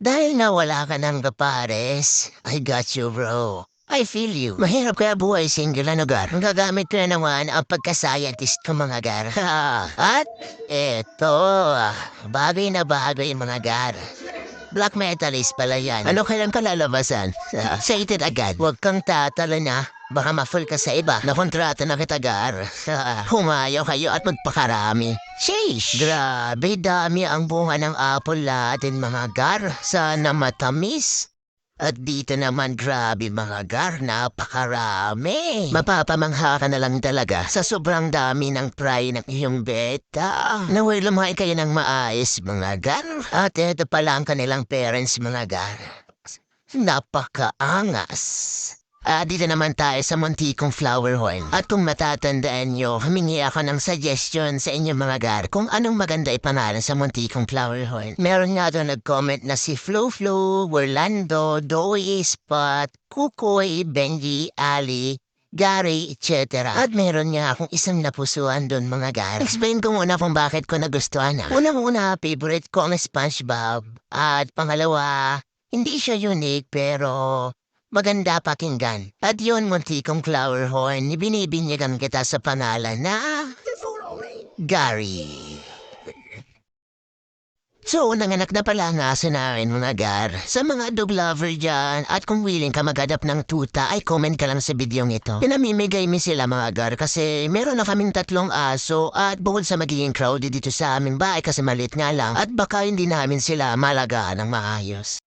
Dahil nawala ka ng kapares, I got you bro. I feel you. Mahirap kaya buhay single ano gar. Ang gagamit ko na naman ang pagka-scientist ko mga gar. At eto, bagay na bagay mga gar. Black metalist pala yan. Ano kailan ka lalabasan? Sated agad. Huwag kang tatalo na. Baka ma-full ka sa iba. Na kita, Gar. Humayo kayo at magpakarami. Sheesh! Grabe, dami ang bunga ng apple natin, mga Gar. Sana matamis. At dito naman, grabe mga gar, napakarami. Mapapamangha ka na lang talaga sa sobrang dami ng pry ng iyong beta. Naway lumain kayo ng maayos, mga gar. At eto pala ang kanilang parents, mga gar. Napakaangas. Ah, dito naman tayo sa Montikong Flower Horn. At kung matatandaan nyo, humingi ako ng suggestion sa inyong mga gar kung anong maganda ipangalan sa Montikong Flower Horn. Meron nga doon nag-comment na si Flo Flo, Orlando, Doy, Spot, Kukoy, Benji, Ali, Gary, etc. At meron nga akong isang napusuan doon mga gar. Explain ko muna kung bakit ko nagustuhan na. Unang-una, favorite ko ang SpongeBob. At pangalawa, hindi siya unique pero Maganda pakinggan. At yun, munti kong flower horn, ibinibinyagan kita sa pangalan na... Gary. So, nanganak na pala ang aso namin mga gar. Sa mga dog lover dyan, at kung willing ka magadap ng tuta, ay comment ka lang sa bidyong ito. Pinamimigay mi sila mga gar kasi meron na kaming tatlong aso at bukod sa magiging crowded dito sa aming bahay kasi malit nga lang at baka hindi namin sila malagaan ng maayos.